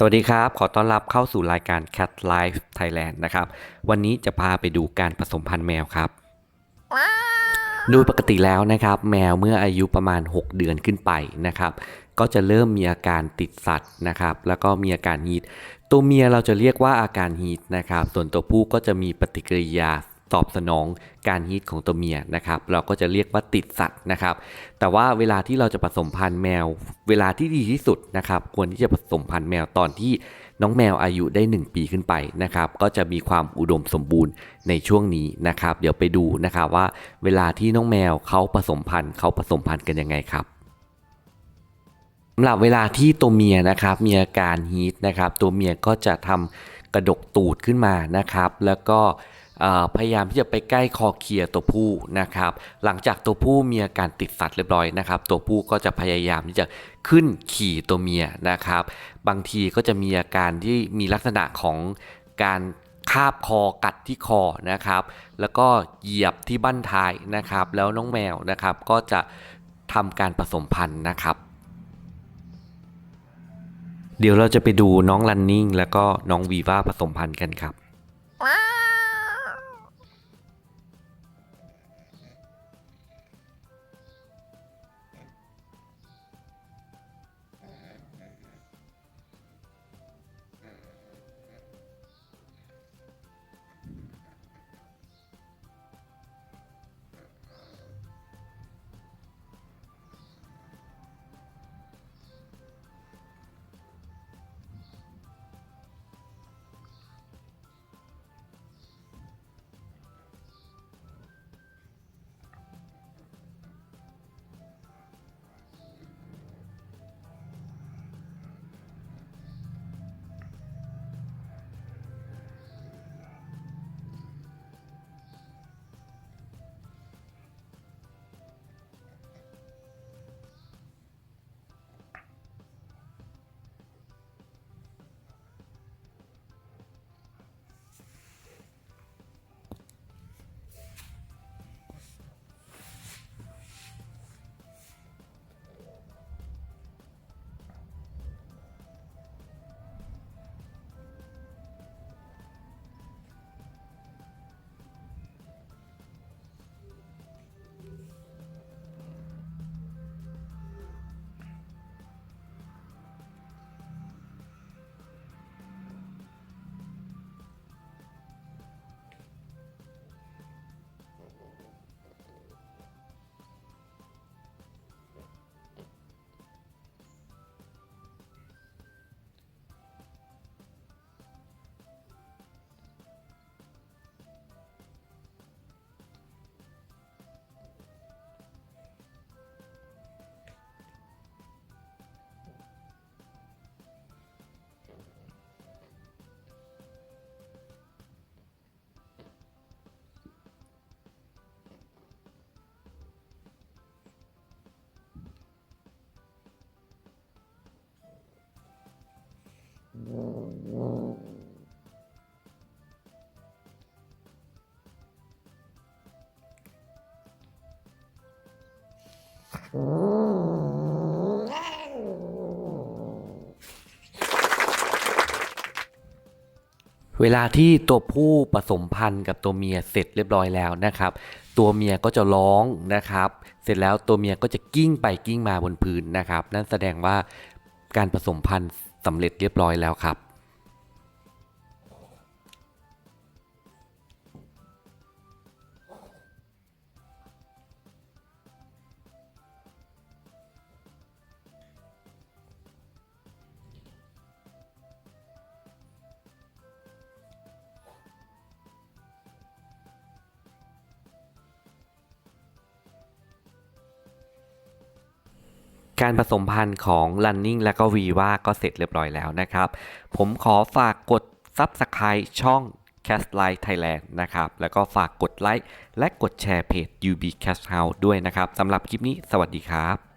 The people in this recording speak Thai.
สวัสดีครับ ขอต้อนรับเข้าสู่รายการ Cat Life Thailand นะครับ วันนี้จะพาไปดูการผสมพันธุ์แมวครับ โดยปกติแล้วนะครับ แมวเมื่ออายุประมาณ 6 เดือนขึ้นไปนะครับ ก็จะเริ่มมีอาการติดสัตว์นะครับ แล้วก็มีอาการฮีทตัวเมียเราจะเรียกว่าอาการฮีทนะครับ ส่วนตัวผู้ก็จะมีปฏิกิริยา ตอบสนองการฮีทของตัวเมียนะครับ เราก็จะเรียกว่าติดสัตว์นะครับ แต่ว่าเวลาที่เราจะผสมพันธุ์แมว เวลาที่ดีที่สุดนะครับ ควรที่จะผสมพันธุ์แมวตอนที่น้องแมวอายุได้ 1 ปีขึ้นไปนะครับ ก็จะมีความอุดมสมบูรณ์ในช่วงนี้นะครับ เดี๋ยวไปดูนะครับว่าเวลาที่น้องแมวเขาผสมพันธุ์เขาผสมพันธุ์กันยังไงครับสำหรับเวลาที่ตัวเมียนะครับมีอาการฮีทนะครับ ตัวเมียก็จะทำกระดกตูดขึ้นมานะครับ แล้วก็ พยายามที่จะไปใกล้คอเคียร์ตัวผู้นะครับ หลังจากตัวผู้มีอาการติดสัตว์เรียบร้อยนะครับ ตัวผู้ก็จะพยายามที่จะขึ้นขี่ตัวเมียนะครับ บางทีก็จะมีอาการที่มีลักษณะของการคาบคอกัดที่คอนะครับ แล้วก็เหยียบที่บั้นท้ายนะครับ แล้วน้องแมวนะครับก็จะทำการผสมพันธุ์นะครับ เดี๋ยวเราจะไปดูน้องรันนิ่งแล้วก็น้องวีว่าผสมพันธุ์กันครับ เวลาที่ตัวผู้ผสมพันธุ์กับตัวเมียเสร็จเรียบร้อยแล้วนะครับ ตัวเมียก็จะร้องนะครับ เสร็จแล้วตัวเมียก็จะกิ้งไปกิ้งมาบนพื้นนะครับ นั่นแสดงว่าการผสมพันธุ์สำเร็จเรียบร้อยแล้วครับ การผสมพันธุ์ของ Running และก็ Viva ก็เสร็จเรียบร้อยแล้วนะครับ ผมขอฝากกด Subscribe ช่อง Cast Life Thailand นะครับ แล้วก็ฝากกดไลค์และกดแชร์เพจ UB Cast House ด้วยนะครับสำหรับคลิปนี้สวัสดีครับ